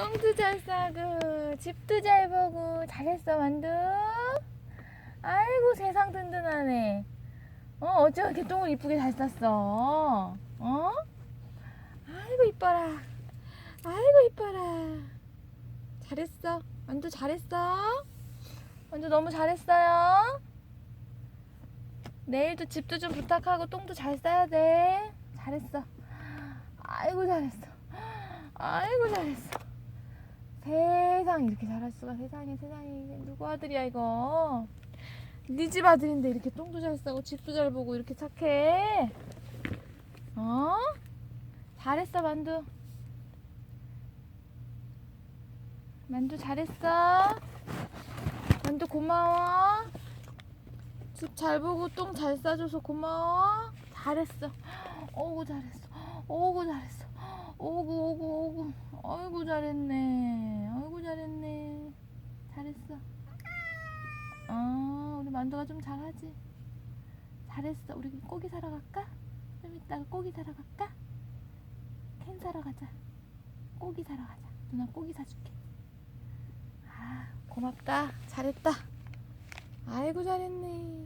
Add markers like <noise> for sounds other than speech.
똥도 잘 싸고 집도 잘 보고 잘했어 만두. 아이고 세상 든든하네. 어 어째 이렇게 똥을 이쁘게 잘 쌌어. 어? 아이고 이뻐라. 아이고 이뻐라. 잘했어. 만두 잘했어? 만두 너무 잘했어요? 내일도 집도 좀 부탁하고 똥도 잘 싸야 돼. 잘했어. 아이고 잘했어. 아이고 잘했어 세상 이렇게 잘할 수가 세상에 세상에 누구 아들이야 이거? 네 집 아들인데 이렇게 똥도 잘 싸고 집도 잘 보고 이렇게 착해? 어? 잘했어 만두. 만두 잘했어? 만두 고마워. 집 잘 보고 똥 잘 싸줘서 고마워. 잘했어. <gasps> 어구 잘했어. <gasps> 어구 잘했어. 오구 오구 오구 아이고 잘했네 아이고 잘했네 잘했어 어 우리 만두가 좀 잘하지? 잘했어. 우리 고기 사러 갈까? 좀 이따가 고기 사러 갈까? 캔 사러 가자. 고기 사러 가자. 누나 고기 사줄게. 아 고맙다. 잘했다. 아이고 잘했네